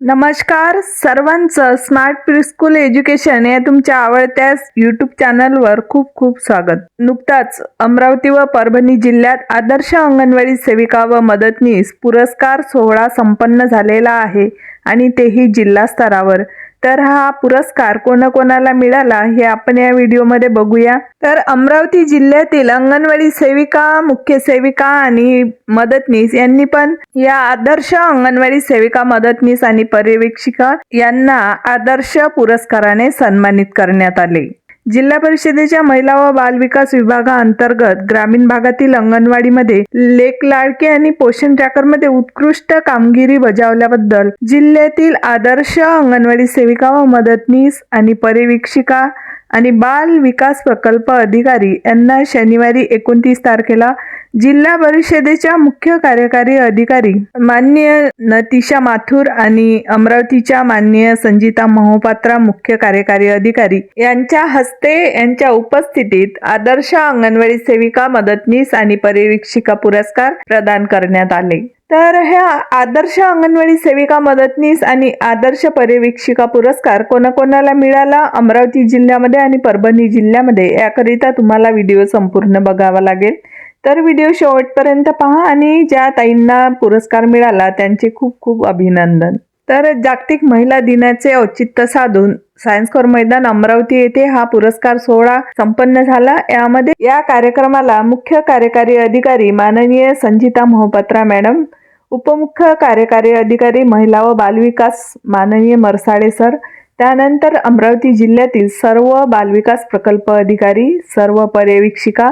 नमस्कार सर्वांचं smart preschool education या तुमच्या आवडत्या यूट्यूब चॅनलवर खूप खूप स्वागत. नुकताच अमरावती व परभणी जिल्ह्यात आदर्श अंगणवाडी सेविका व मदतनीस पुरस्कार सोहळा संपन्न झालेला आहे आणि तेही जिल्हा स्तरावर. तर हा पुरस्कार कोणाकोणाला मिळाला हे आपण या व्हिडिओमध्ये बघूया. तर अमरावती जिल्ह्यातील अंगणवाडी सेविका मुख्य सेविका आणि मदतनीस यांनी पण या आदर्श अंगणवाडी सेविका मदतनीस आणि पर्यवेक्षिका यांना आदर्श पुरस्काराने सन्मानित करण्यात आले. जिल्हा परिषदेच्या महिला व बालविकास विभागाअंतर्गत ग्रामीण भागातील अंगणवाडीमध्ये लेक लाडके आणि पोषण ट्रॅकरमध्ये उत्कृष्ट कामगिरी बजावल्याबद्दल जिल्ह्यातील आदर्श अंगणवाडी सेविका व मदतनीस आणि पर्यवेक्षिका आणि बाल विकास प्रकल्प अधिकारी यांना शनिवारी एकोणतीस तारखेला जिल्हा परिषदेच्या मुख्य कार्यकारी अधिकारी मान्य नतिशा माथुर आणि अमरावतीच्या माननीय संजिता महोपात्रा मुख्य कार्यकारी अधिकारी यांच्या हस्ते यांच्या उपस्थितीत आदर्श अंगणवाडी सेविका मदतनीस आणि परिवीक्षिका पुरस्कार प्रदान करण्यात आले. तर ह्या आदर्श अंगणवाडी सेविका मदतनीस आणि आदर्श पर्यवेक्षिका पुरस्कार कोणाकोणाला मिळाला? अमरावती जिल्ह्यामध्ये आणि परभणी जिल्ह्यामध्ये याकरिता तुम्हाला व्हिडिओ संपूर्ण बघावा लागेल. तर व्हिडिओ शेवटपर्यंत पहा आणि ज्या ताईंना पुरस्कार मिळाला त्यांचे खूप खूप अभिनंदन. तर जागतिक महिला दिनाचे औचित्य साधून सायन्स कोर मैदान अमरावती येथे हा पुरस्कार सोहळा संपन्न झाला. यामध्ये या कार्यक्रमाला मुख्य कार्यकारी अधिकारी माननीय संजिता मोहपात्रा मॅडम उपमुख्य कार्यकारी अधिकारी महिला व बालविकास माननीय मरसाळे सर त्यानंतर अमरावती जिल्ह्यातील सर्व बालविकास प्रकल्प अधिकारी सर्व पर्यवेक्षिका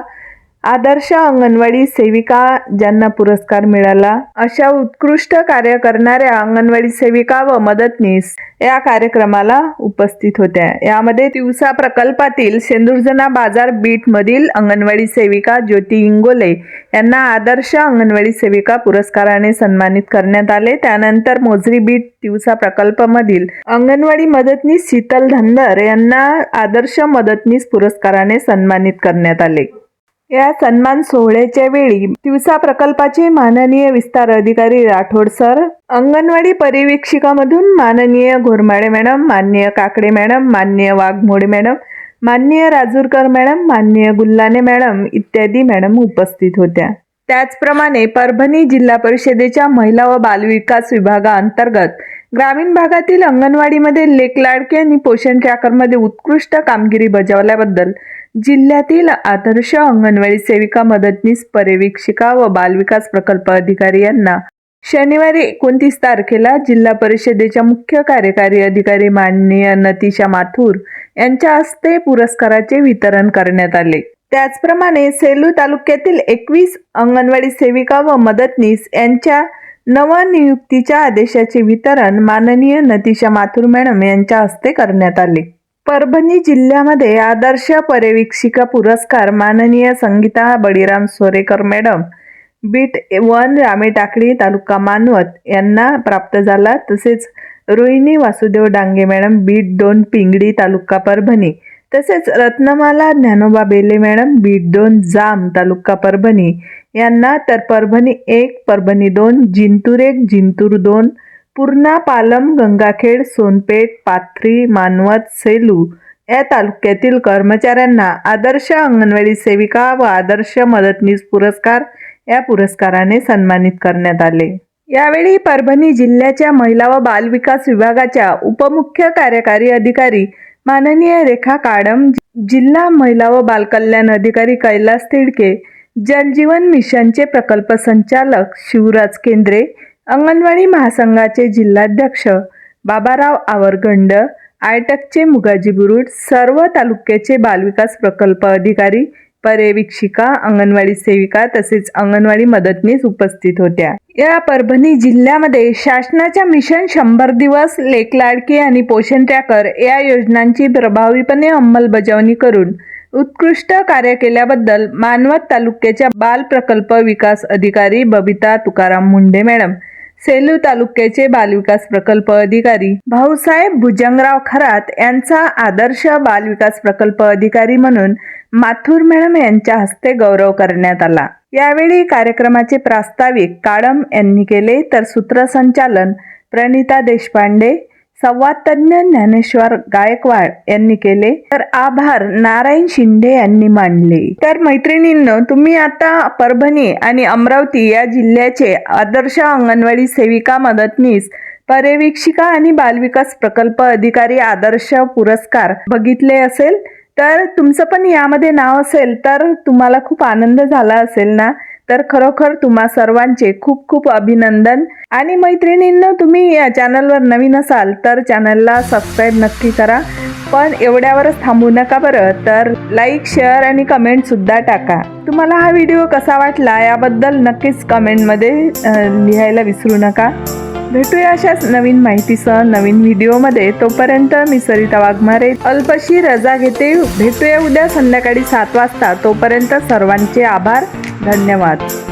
आदर्श अंगणवाडी सेविका ज्यांना पुरस्कार मिळाला अशा उत्कृष्ट कार्य करणाऱ्या अंगणवाडी सेविका व मदतनीस या कार्यक्रमाला उपस्थित होत्या. यामध्ये तिवसा प्रकल्पातील सेंदुर्जना बाजार बीट मधील अंगणवाडी सेविका ज्योती इंगोले यांना आदर्श अंगणवाडी सेविका पुरस्काराने सन्मानित करण्यात आले. त्यानंतर मोजरी बीट तिवसा प्रकल्पमधील अंगणवाडी मदतनीस शीतल धनदर यांना आदर्श मदतनीस पुरस्काराने सन्मानित करण्यात आले. या सन्मान सोहळ्याच्या वेळी तिवसा प्रकल्पाचे माननीय विस्तार अधिकारी राठोड सर अंगणवाडी परिवीक्षिकामधून माननीय घोरमाडे मॅडम माननीय काकडे मॅडम माननीय वाघमोडे मॅडम माननीय राजूरकर मॅडम माननीय गुल्लाने मॅडम इत्यादी मॅडम उपस्थित होत्या. त्याचप्रमाणे परभणी जिल्हा परिषदेच्या महिला व बालविकास विभागाअंतर्गत ग्रामीण भागातील अंगणवाडीमध्ये लेक लाडके आणि पोषण ट्रॅकरमध्ये उत्कृष्ट कामगिरी बजावल्याबद्दल जिल्ह्यातील आदर्श अंगणवाडी सेविका मदतनीस पर्यवेक्षिका व बालविकास प्रकल्प अधिकारी यांना शनिवारी एकोणतीस तारखेला जिल्हा परिषदेच्या मुख्य कार्यकारी अधिकारी माननीय नतिशा माथुर यांच्या हस्ते पुरस्काराचे वितरण करण्यात आले. त्याचप्रमाणे सेलू तालुक्यातील एकवीस अंगणवाडी सेविका व मदतनीस यांच्या नवनियुक्तीच्या आदेशाचे वितरण माननीय नतिशा माथुर मॅडम यांच्या हस्ते करण्यात आले. परभणी जिल्ह्यामध्ये आदर्श पर्यवेक्षिका पुरस्कार माननीय Sangeeta Baliram Sorekar madam beat one Rametakadi taluka Manvat यांना प्राप्त झाला. तसेच रोहिणी वासुदेव डांगे मॅडम बीट दोन पिंगडी तालुका परभणी तसेच रत्नमाला ज्ञानोबा बेले मॅडम बीट दोन जाम तालुका परभणी यांना तर परभणी एक परभणी दोन जिंतूर एक जिंतूर दोन पूर्णा पालम गंगाखेड सोनपेठ पाथरी मानवत सेलू या तालुक्यातील कर्मचाऱ्यांना आदर्श अंगणवाडी सेविका व आदर्श मदतनीस पुरस्कार या पुरस्काराने सन्मानित करण्यात आले. यावेळी परभणी जिल्ह्याच्या महिला व बालविकास विभागाच्या उपमुख्य कार्यकारी अधिकारी माननीय रेखा काडम जिल्हा महिला व बालकल्याण अधिकारी कैलास तिडके जलजीवन मिशनचे प्रकल्प संचालक शिवराज केंद्रे अंगणवाडी महासंघाचे जिल्हाध्यक्ष बाबाराव आवरगंड आयटकचे मुगाजी बुरुड सर्व तालुक्याचे बालविकास प्रकल्प अधिकारी पर्यवेक्षिका अंगणवाडी सेविका तसेच अंगणवाडी मदतनीस उपस्थित होत्या. या परभणी जिल्ह्यामध्ये शासनाच्या मिशन शंभर दिवस लेक लाडकी आणि पोषण ट्रॅकर या योजनांची प्रभावीपणे अंमलबजावणी करून उत्कृष्ट कार्य केल्याबद्दल मानवत तालुक्याच्या बाल प्रकल्प विकास अधिकारी बबिता तुकाराम मुंडे मॅडम सेलू तालुक्याचे बालविकास प्रकल्प अधिकारी. भाऊसाहेब भुजंगराव खरात यांचा आदर्श बालविकास प्रकल्प अधिकारी म्हणून माथुर मॅडम यांच्या हस्ते गौरव करण्यात आला. यावेळी कार्यक्रमाचे प्रास्ताविक काळम यांनी केले तर सूत्रसंचालन प्रणिता देशपांडे संवाद तज्ज्ञ ज्ञानेश्वर गायकवाड यांनी केले. तर आभार नारायण शिंदे यांनी मानले तर मैत्रिणींनो तुम्ही आता परभणी आणि अमरावती या जिल्ह्याचे आदर्श अंगणवाडी सेविका मदतनीस पर्यवेक्षिका आणि बालविकास प्रकल्प अधिकारी आदर्श पुरस्कार बघितले असेल तर तुमचं पण यामध्ये नाव असेल तर तुम्हाला खूप आनंद झाला असेल ना? तर खरोखर तुम्हा सर्वांचे खूप खूप अभिनंदन. आणि मैत्रिणींनो तुम्ही या चॅनलवर नवीन असाल तर चॅनलला सबस्क्राईब नक्की करा. पण एवढ्यावरच थांबू नका बरं तर लाईक शेअर आणि कमेंटसुद्धा टाका. तुम्हाला हा व्हिडिओ कसा वाटला याबद्दल नक्कीच कमेंटमध्ये लिहायला विसरू नका. भेटूया अशाच नवीन माहितीसह नवीन व्हिडिओमध्ये. तोपर्यंत मी सरिता वाघमारे अल्पशी रजा घेते. भेटूया उद्या संध्याकाळी सात वाजता. तोपर्यंत सर्वांचे आभार. धन्यवाद.